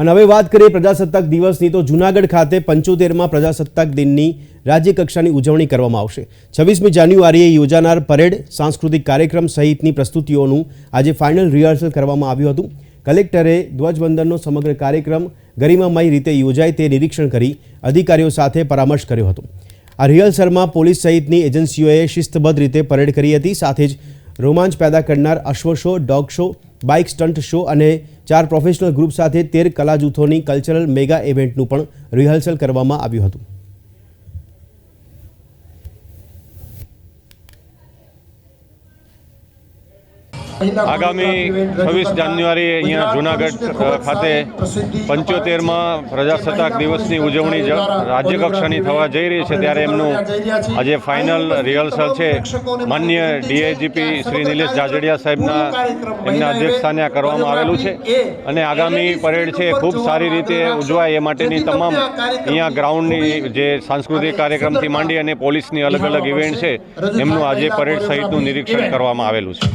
અને હવે વાત કરીએ પ્રજાસત્તાક દિવસની, તો જૂનાગઢ ખાતે પંચોતેરમાં પ્રજાસત્તાક દિનની રાજ્યકક્ષાની ઉજવણી કરવામાં આવશે. છવ્વીસમી જાન્યુઆરીએ યોજાનાર પરેડ સાંસ્કૃતિક કાર્યક્રમ સહિતની પ્રસ્તુતિઓનું આજે ફાઇનલ રિહર્સલ કરવામાં આવ્યું હતું. કલેક્ટરે ધ્વજવંદનનો સમગ્ર કાર્યક્રમ ગરિમામય રીતે યોજાય તે નિરીક્ષણ કરી અધિકારીઓ સાથે પરામર્શ કર્યો હતો. આ રિહર્સલમાં પોલીસ સહિતની એજન્સીઓએ શિસ્તબદ્ધ રીતે પરેડ કરી હતી. સાથે જ રોમાંચ પેદા કરનાર અશ્વ show dog show bike stunt show અને ચાર પ્રોફેશનલ ગ્રુપ સાથે તેર કલા જૂથોની કલ્ચરલ મેગા ઇવેન્ટનું પણ રિહર્સલ કરવામાં આવ્યું હતું. આગામી છવ્વીસ જાન્યુઆરીએ અહીંયા જૂનાગઢ ખાતે પંચોતેરમાં પ્રજાસત્તાક દિવસની ઉજવણી જ રાજ્યકક્ષાની થવા જઈ રહી છે ત્યારે એમનું આજે ફાઇનલ રિહર્સલ છે. માન્ય ડીએજીપી શ્રી નિલેશ જાજડિયા સાહેબના એમના અધ્યક્ષસ્થાને આ કરવામાં આવેલું છે અને આગામી પરેડ છે ખૂબ સારી રીતે ઉજવાય એ માટેની તમામ અહીંયા ગ્રાઉન્ડની જે સાંસ્કૃતિક કાર્યક્રમથી માંડી અને પોલીસની અલગ અલગ ઇવેન્ટ છે એમનું આજે પરેડ સહિતનું નિરીક્ષણ કરવામાં આવેલું છે.